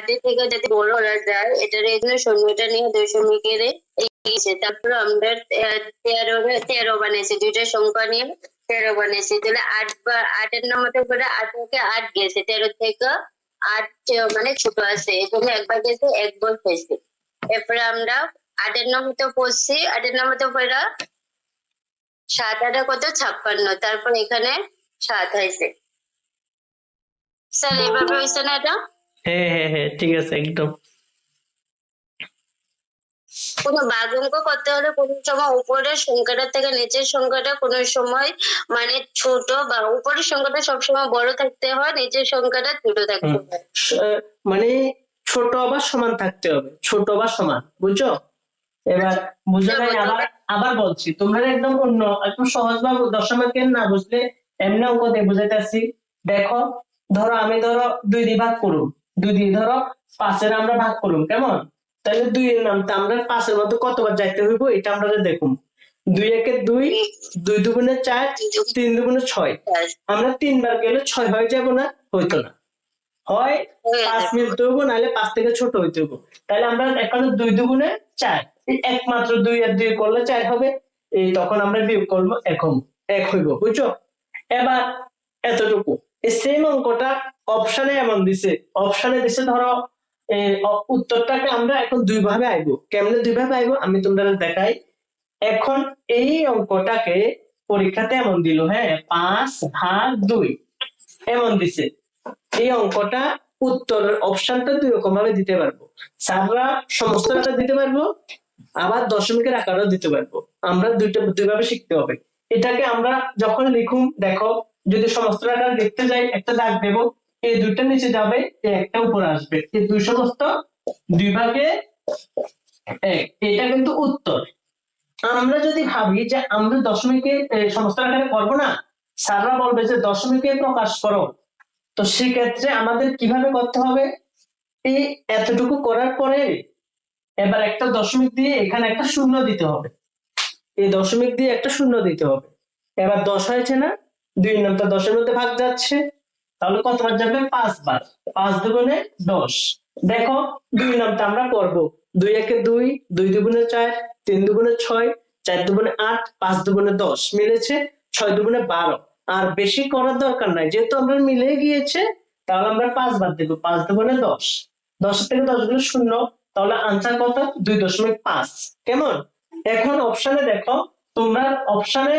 আটের থেকে যাতে বড় করা যায়, এটার এখানে শূন্যটা নিয়ে দশমিকের এগিয়েছে। তারপর আমরা তেরো তেরো বানিয়েছি, দুইটা সংখ্যা নিয়ে তেরো বানিয়েছি। তাহলে আট বা, আটের নম্বর করে আট থেকে আট গেছে। তেরো থেকে আট মানে ছোট আছে। এখানে একবার গেছে একবার হয়েছে। এরপরে আমরা আটের নম্বর পড়ছি, আটের নম্বর পড়া সাত, আটা কত? ছাপ্পান্ন। তারপর এখানে সাত হয়েছে। স্যার এভাবে হয়েছে না এটা? হ্যাঁ হ্যাঁ হ্যাঁ ঠিক আছে একদম। কোনো ভাগ অঙ্ক করতে হলে কোনো সময় উপরের সংখ্যাটা থেকে নিচের সংখ্যাটা কোনো সময় মানে ছোট বা উপরের সংখ্যাটা সবসময় বড় থাকতে হয় নিচের সংখ্যাটা ছোট থাকতে হয়। মানে ছোট বা সমান থাকতে হবে ছোট বা সমান বুঝছ? এবার বুঝে নাই আবার আবার বলছি তোমরা একদম অন্য একটু সহজ ভাবে দশমিকের না বুঝলে এমনি অঙ্ক দিয়ে বুঝাইতেছি। দেখো ধরো আমি ধরো দুই দিয়ে ভাগ করুম দুই দিয়ে ধরো পাঁচের আমরা ভাগ করুম, কেমন? তাহলে দুই এর নামটা আমরা পাঁচের মধ্যে কতবার যাইতে হইব এটা আমরা দেখুন দুই একে দুই দুই দুগুণে চার, তিন দুগুণে ছয়। আমরা তিনবার গেলে ছয় হয়ে যাব না, হইতো না। হয় পাঁচ মিলতে হব নাহলে পাঁচ থেকে ছোট হইতে হব তাহলে আমরা এখানে দুই দুগুণে চার। একমাত্র দুই আর দুই করলে চার হবে, এই তখন আমরা বিয়োগ করব এখন এক হইব, বুঝছ? এবার এতটুকু। সেম অঙ্কটা অপশনে এমন দিছে। অপশানে দিছে ধরো উত্তরটাকে আমরা এখন দুই ভাবে আইবো। কেমনে দুই ভাবে আইবো? আমি তোমরা দেখাই। এখন এই অঙ্কটাকে পরীক্ষাতে এমন দিল হ্যাঁ? পাঁচ ভাগ দুই। এমন দিছে। এই অঙ্কটা উত্তর অপশনটা দুই রকম ভাবে দিতে পারব। স্যাররা সমস্ত আকার দিতে পারব, আবার দশমিকের আকারও দিতে পারব। আমরা দুইটা দুইভাবে শিখতে হবে। এটাকে আমরা যখন লিখুম, দেখো যদি সমস্ত আকার লিখতে যাই, একটা দাগ দেব এই দুইটা নিচে যাবে একটা উপরে আসবে। এই দুই সমস্ত দুই ভাগে এক, এটা কিন্তু উত্তর। আমরা যদি ভাবি যে আমরা দশমিকে সমস্ত আকারে করব না, স্যাররা বলবে যে দশমিকে প্রকাশ করো। তো সেক্ষেত্রে আমাদের কীভাবে করতে হবে? এই এতটুকু করার পরে এবার একটা দশমিক দিয়ে এখানে একটা শূন্য দিতে হবে। এই দশমিক দিয়ে একটা শূন্য দিতে হবে। এবার দশ হয়েছে না দুই নামটা দশের মধ্যে ভাগ যাচ্ছে। তাহলে কতবার যাবে? পাঁচবার পাঁচ দুগুণে দশ। দেখো, দুই নামটা আমরা করব। দুই একে দুই দুই দুগুণে চার, তিন দুগুণে ছয়, চার দুগুণে আট, পাঁচ দুগুণে দশ মিলেছে ছয় দুগুণে বারো। আর বেশি করার দরকার নাই। যেহেতু আমরা মিলে গিয়েছে, তাহলে আমরা পাঁচ বাদ দেবো। পাঁচ দুগুণে দশ। দশ থেকে দশগুলো শূন্য। তাহলে আনসার কত? দুই দশমিক পাঁচ। কেমন? এখন অপশনে দেখো, তোমরা অপশনে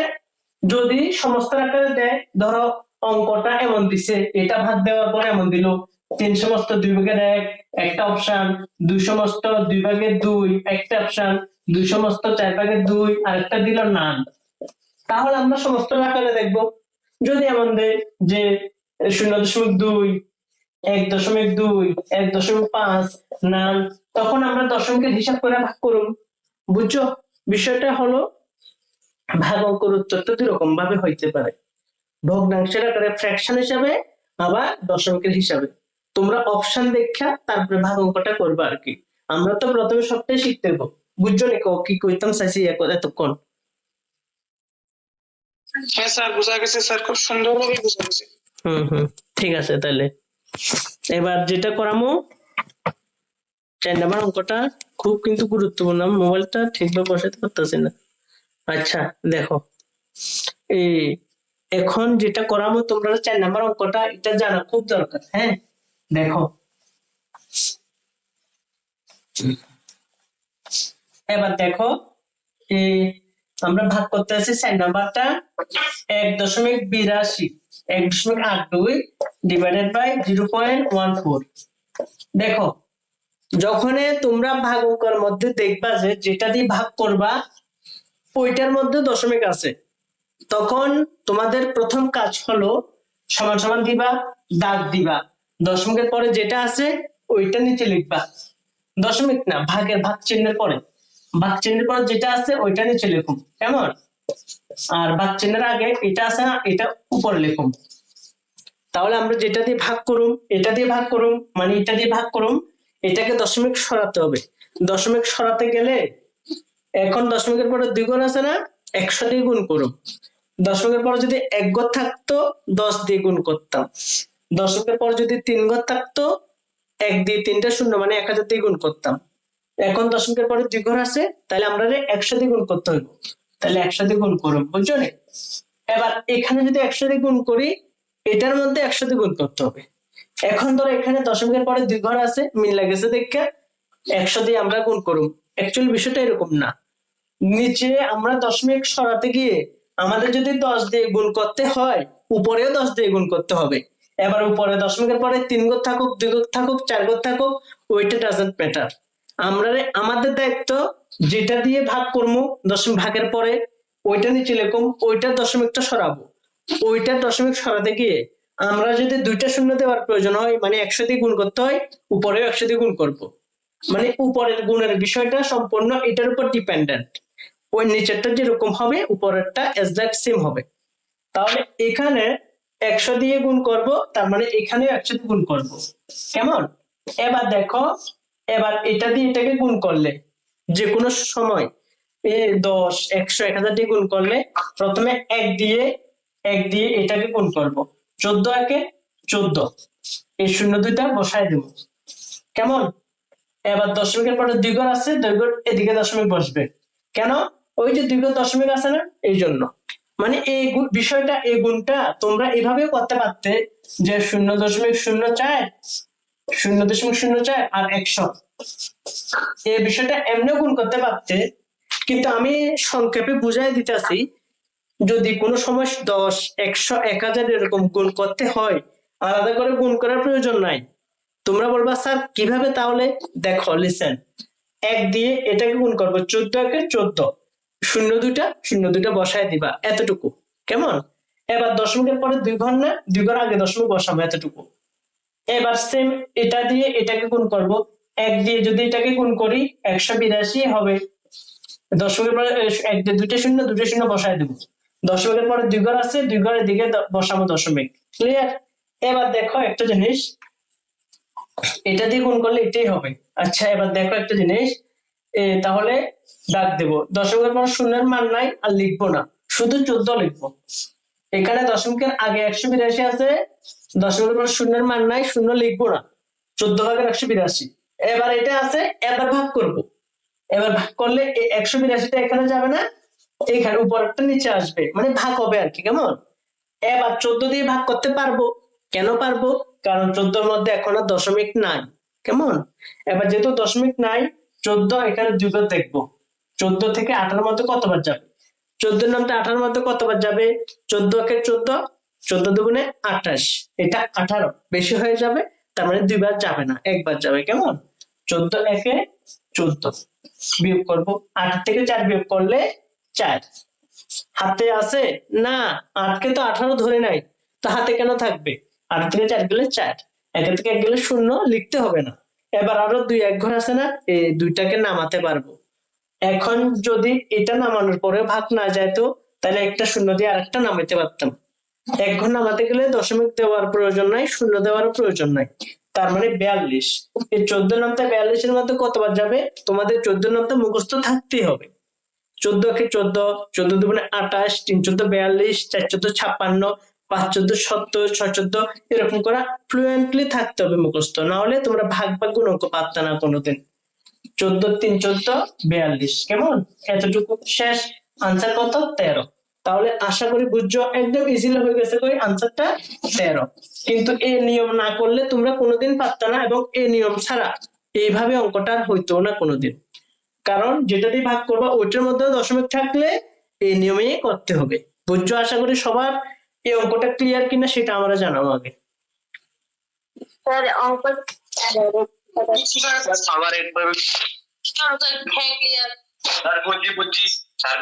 যদি সমস্ত আকারে দেয়, ধরো অঙ্কটা এমন দিছে, এটা ভাগ দেওয়ার পর এমন দিল। তিন সমস্ত দুই ভাগের এক, একটা অপশন দুই সমস্ত দুই ভাগের দুই, একটা অপশন দুই সমস্ত চার ভাগের দুই আর একটা দিল নান তাহলে আমরা সমস্ত আকারে দেখব। যদি এমন দেয় যে শূন্য দশমিক দুই, এক দশমিক দুই, এক দশমিক পাঁচ নান তখন আমরা দশমিকের হিসাব করে ভাগ করুন। বুঝছ? বিষয়টা হলো ভাগ অঙ্কের উত্তরটা দুই রকম ভাবে হইতে পারে। ভগ্নাংশের আকারে ফ্র্যাকশন হিসাবে আবার দশমিকের হিসাবে। তোমরা অপশন দেখা তারপরে ভাগ অঙ্কটা করবে আর কি। আমরা তো প্রথমে সবটাই শিখতে হব বুঝছ নি ক- কি কইতাম? চাইছি এত- এতক্ষণ। হ্যাঁ স্যার বোঝা গেছে স্যার খুব সুন্দরভাবে বোঝা গেছে। হুম হুম ঠিক আছে তাহলে। এবার যেটা করামো চার নাম্বার অঙ্কটা খুব কিন্তু গুরুত্বপূর্ণ। মোবাইলটা ঠিকভাবে বসাতে পারতেছি না। আচ্ছা দেখো। এখন যেটা করাবো, তোমরা চার নাম্বার অঙ্কটা, এটা জানা খুব দরকার হ্যাঁ? দেখো। এবার দেখো আমরা ভাগ করতে আছি চার নাম্বারটা, এক দশমিক বিরাশি, এক দশমিক আট দুই divided by zero point one four দেখো যখন তোমরা ভাগ অঙ্কের মধ্যে দেখবা যে যেটা দিয়ে ভাগ করবা ওইটার মধ্যে দশমিক আছে। তখন তোমাদের প্রথম কাজ হলো সমান সমান দিবা, দাগ দিবা। দশমিকের পরে যেটা আছে, ওইটা নিচে লিখবা। দশমিক না, ভাগের ভাগ চিহ্নের পরে। ভাগ চিহ্নের পরে যেটা আছে, ওইটা নিচে লিখুন। কেমন? আর ভাগ চিহ্নের আগে এটা আছে না, এটা উপরে লিখুন। তাহলে আমরা যেটা দিয়ে ভাগ করুম, এটা দিয়ে ভাগ করুম মানে এটা দিয়ে ভাগ করুম, এটাকে দশমিক সরাতে হবে। দশমিক সরাতে গেলে এখন দশমিকের পরে দুই গুণ আছে না? একশো দিয়ে গুণ করুম দশমিকের পরে যদি এক ঘর থাকতো, দশ দিয়ে গুণ করতাম। দশমিকের পরে যদি তিন ঘর থাকতো, এক দিয়ে তিনটা শূন্য মানে এক হাজার দিয়ে গুণ করতাম। এখন দশমিকের পরে দুই ঘর আছে, তাহলে আমরা একশো দিয়ে গুণ করতে হইব। তাহলে একশো দিয়ে গুণ করব বুঝছ? এবার এখানে যদি একশো দিয়ে গুণ করি, এটার মধ্যে একশো দিয়ে গুণ করতে হবে। এখন ধরো এখানে দশমিকের পরে দুই ঘর আছে, মিল লাগেছে দেখে। একশো দিয়ে আমরা গুণ করব অ্যাকচুয়ালি বিষয়টা এরকম না। নিচে আমরা দশমিক সরাতে গিয়ে আমাদের যদি দশ দিয়ে গুণ করতে হয়, উপরেও দশ দিয়ে গুণ করতে হবে। এবার উপরে দশমিকের পরে তিন গোর থাকুক, দুই গোর থাকুক, চার গোর থাকুক, ওইটা ডাজেন্ট ম্যাটার আমরা আমাদের দায়িত্ব যেটা দিয়ে ভাগ করব দশমিক ভাগের পরে, ওইটা নিচে লিখুম, ওইটা দশমিকটা সরাবো। ওইটা দশমিক সরাতে গিয়ে আমরা যদি দুইটা শূন্য দেওয়ার প্রয়োজন হয় মানে একশো দিয়ে গুণ করতে হয়, উপরেও একশো দিয়ে গুণ করব। মানে উপরের গুণের বিষয়টা সম্পূর্ণ এটার উপর ডিপেন্ডেন্ট ওই নিচেরটা যেরকম হবে উপরেরটা এক্সাক্ট সেম হবে। তাহলে এখানে একশো দিয়ে গুণ করব তার মানে এখানে একশো গুণ করব। কেমন? এবার দেখো এবার এটা দিয়ে এটাকে গুণ করলে যে কোনো সময় এ দশ একশো এক হাজার দিয়ে গুণ করলে প্রথমে এক দিয়ে এক দিয়ে এটাকে গুণ করব। চোদ্দ একে চোদ্দ। এই শূন্য দুইটা বসায় দেব। কেমন? এবার দশমিকের পরে দুই ঘর আছে, দুই ঘর এদিকে দশমিক বসবে। কেন? ওই যে দুই ঘর দশমিক আছে না, এই জন্য। মানে এই বিষয়টা, এই গুণটা তোমরা এভাবেও করতে পারতে যে শূন্য দশমিক শূন্য চার, শূন্য দশমিক শূন্য চার আর একশো। এই বিষয়টা এমনিও গুণ করতে পারতে, কিন্তু আমি সংক্ষেপে বুঝাই দিতেছি, যদি কোনো সময় দশ, একশো, এক হাজার এরকম গুণ করতে হয়, আলাদা করে গুণ করার প্রয়োজন নাই। তোমরা বলবা, স্যার, কীভাবে তাহলে? দেখো লিসেন এক দিয়ে এটাকে গুণ করব, চোদ্দ একে চোদ্দ। শূন্য দুইটা শূন্য দুইটা বসায় দিবা, এতটুকু। কেমন? এবার দশমিকের পরে দুই ঘর না, দুই ঘর আগে দশমিক বসাবো, এতটুকু। এবার সেম এটা দিয়ে এটাকে গুণ করব, এক দিয়ে যদি এটাকে গুণ করি, একশো বিরাশি হবে। দশমিকের পরে এক দিয়ে দুইটা শূন্য দুটো শূন্য বসায় দেবো। দশমিকের পরে দুই ঘর আছে, দুই ঘরের দিকে বসাবো দশমিক। ক্লিয়ার এবার দেখো একটা জিনিস এটা দিয়ে গুণ করলে এটাই হবে। আচ্ছা এবার দেখো একটা জিনিস। তাহলে দাগ দেবো। দশমিকের পর শূন্যের মান নাই আর লিখব না। শুধু চোদ্দ লিখব। এখানে দশমিকের আগে একশো বিরাশি আছে। দশমিকের পর শূন্যের মান নাই, শূন্য লিখব না। চোদ্দ ভাগের একশো বিরাশি। এবার এটা আছে, এবার ভাগ করব। এবার ভাগ করলে একশো বিরাশিটা এখানে যাবে না এইখানে উপরেরটা নিচে আসবে। মানে ভাগ হবে আর কি, কেমন? এবার চোদ্দ দিয়ে ভাগ করতে পারব। কেন পারব? কারণ চোদ্দোর মধ্যে এখন আর দশমিক নাই। কেমন? এবার যেহেতু দশমিক নাই, চোদ্দ এখানে দুটো দেখব। চোদ্দ থেকে আঠারোর মধ্যে কতবার যাবে? চোদ্দোর নামটা আঠারোর মধ্যে কতবার যাবে? চোদ্দ একে চোদ্দ চোদ্দ দুগুণে আঠাশ। এটা আঠারো। বেশি হয়ে যাবে, তার মানে দুইবার যাবে না, একবার যাবে। কেমন? চোদ্দ একে চোদ্দ বিয়োগ করব। আট থেকে চার বিয়োগ করলে চার। হাতে আছে? না, আটকে তো আঠারো ধরে নাই। তো হাতে কেন থাকবে? আট থেকে চার গেলে চার। এক থেকে এক গেলে শূন্য লিখতে হবে না। এবার আরও দুই, এক ঘর আছে না, এই দুইটাকে নামাতে পারব। এখন যদি এটা নামানোর পরে ভাগ না যায় তো, তাহলে একটা শূন্য দিয়ে আরেকটা নামাইতে পারতাম। এক ঘর নামাতে গেলে দশমিক দেওয়ার প্রয়োজন নাই, শূন্য দেওয়ার প্রয়োজন নাই। তার মানে বিয়াল্লিশ। এই চোদ্দ নামটা বিয়াল্লিশের মধ্যে কতবার যাবে? তোমাদের চোদ্দ নামটা মুখস্থ থাকতেই হবে। চোদ্দ কে চোদ্দ চোদ্দ দুগুণে আঠাশ, তিন চোদ্দ বিয়াল্লিশ, চার চোদ্দ ছাপ্পান্ন পাঁচ চোদ্দ সত্তর ছয় চোদ্দ এরকম করা ফ্লুয়েন্টলি থাকতে হবে মুখস্থ। না হলে তোমরা ভাগ ভাগ গুণ অঙ্ক পারতে না কোনোদিন। চোদ্দ, তিন, চোদ্দ, বিয়াল্লিশ। কেমন? এতটুকু শেষ। আনসার কত? তেরো। তাহলে আশা করি বুঝছ, একদম ইজিলি হয়ে গেছে কই? আনসারটা তেরো। কিন্তু এই নিয়ম না করলে তোমরা কোনোদিন পারত না এবং এই নিয়ম ছাড়া এইভাবে অঙ্কটা হইতো না কোনোদিন। কারণ যেটা দিয়ে ভাগ করবা, ওইটার মধ্যে দশমিক থাকলে এই নিয়মেই করতে হবে। বুঝছ? আশা করি সবার এই অঙ্কটা ক্লিয়ার কিনা সেটা আমরা জানাব আগে। স্যার অঙ্ক আবার একবার স্যার বুঝছি বুঝছি। স্যার